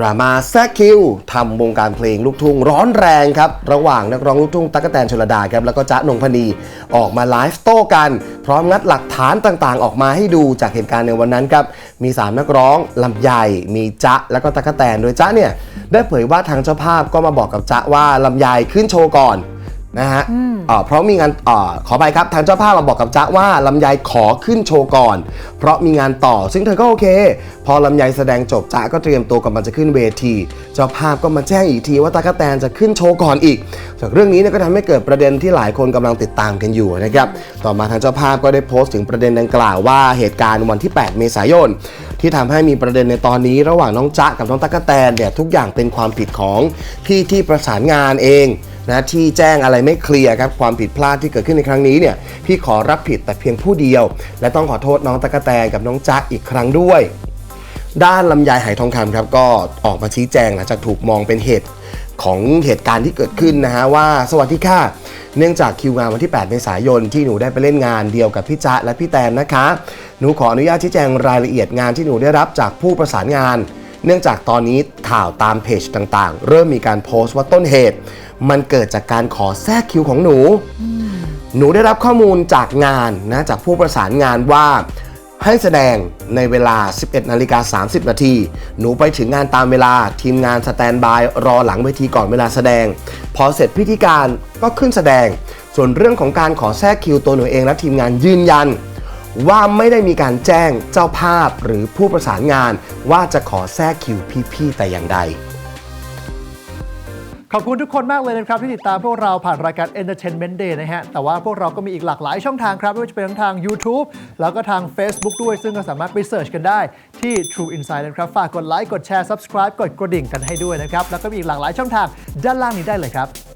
ดราม่าแซคคิวทำวงการเพลงลูกทุ่งร้อนแรงครับ ระหว่างนักร้องลูกทุ่งตั๊กแตนชลดาครับแล้วก็จ๊ะนงพนีออกมาไลฟ์โต้กัน พร้อมงัดหลักฐานต่างๆ ออกมาให้ดูจากเหตุการณ์ในวันนั้นครับ มี 3 นักร้องลำไยมีจ๊ะแล้วก็ตั๊กแตนโดยจ๊ะเนี่ยได้เผยว่าทางเจ้าภาพก็มาบอกกับจ๊ะว่าลำไยขึ้นโชว์ก่อน นะฮะอ่าเพราะมีงานอาขอไปครับ ทางเจ้าภาพมาบอกกับจ๊ะว่าลำไยขอขึ้นโชว์ก่อน เพราะมีงานต่อซึ่งเธอก็โอเค พอลำไยแสดงจบจ๊ะก็เตรียมตัวกำลังจะขึ้นเวที เจ้าภาพก็มาแจ้งอีกทีว่าตากแตนจะขึ้นโชว์ก่อนอีก จากเรื่องนี้เนี่ยก็ทำให้เกิดประเด็นที่หลายคนกำลังติดตามกันอยู่นะครับต่อมาทางเจ้าภาพก็ได้โพสต์ถึงประเด็นดังกล่าวว่าเหตุการณ์วันที่ 8 เมษายนที่ทำให้มีประเด็นในตอนนี้ระหว่างน้องจ๊ะกับน้องตั๊กแตนเนี่ยทุกอย่างเป็นความผิดของพี่ที่ประสานงานเองนะที่แจ้งอะไรไม่เคลียร์ครับความผิดพลาดที่เกิดขึ้นในครั้งนี้เนี่ยพี่ขอรับผิดแต่เพียงผู้เดียว และต้องขอโทษน้องตะกะแตนกับน้องจ๊ะอีกครั้งด้วย ด้านลำไยไหทองคำครับก็ออกมาชี้แจงหลังจากถูกมองเป็นเหตุของเหตุการณ์ที่เกิดขึ้นนะฮะว่าสวัสดีค่ะเนื่องจากคิวงานวันที่ 8 เมษายนที่หนูได้ไปเล่นงานเดียวกับพี่จ๊ะและพี่แตนนะคะ หนูขออนุญาตชี้แจงรายละเอียดงานที่หนูได้รับจากผู้ประสานงาน เนื่องจากตอนนี้ข่าวตามเพจต่างๆ เริ่มมีการโพสต์ว่าต้นเหตุ มันเกิดจากการขอแทรกคิวของหนู หนูได้รับข้อมูลจากงานนะจากผู้ประสานงานว่าให้แสดงในเวลา 11นาฬิกา30 นาที หนูไปถึงงานตามเวลา ทีมงานสแตนบายรอหลังเวทีก่อนเวลาแสดง พอเสร็จพิธีการก็ขึ้นแสดง ส่วนเรื่องของการขอแทรกคิวตัวหนูเองและทีมงานยืนยัน ว่าไม่ได้มีการแจ้งเจ้าภาพหรือผู้ประสานงาน ว่าจะขอแทรกคิวพี่ๆแต่อย่างใด ขอบคุณทุกคนมากเลยนะครับ ที่ติดตามพวกเราผ่านรายการ Entertainment Day นะฮะ แต่ว่าพวกเราก็มีอีกหลากหลายช่องทางครับ ไม่ว่าจะเป็นทั้งทาง YouTube แล้วก็ทาง Facebook ด้วย ซึ่งก็สามารถไปเสิร์ชกันได้ที่ True Insight นะครับ ฝากกดไลค์กดแชร์ Subscribe กดกระดิ่งกันให้ด้วยนะครับแล้วก็มีอีกหลากหลายช่องทางด้านล่างนี้ได้เลยครับ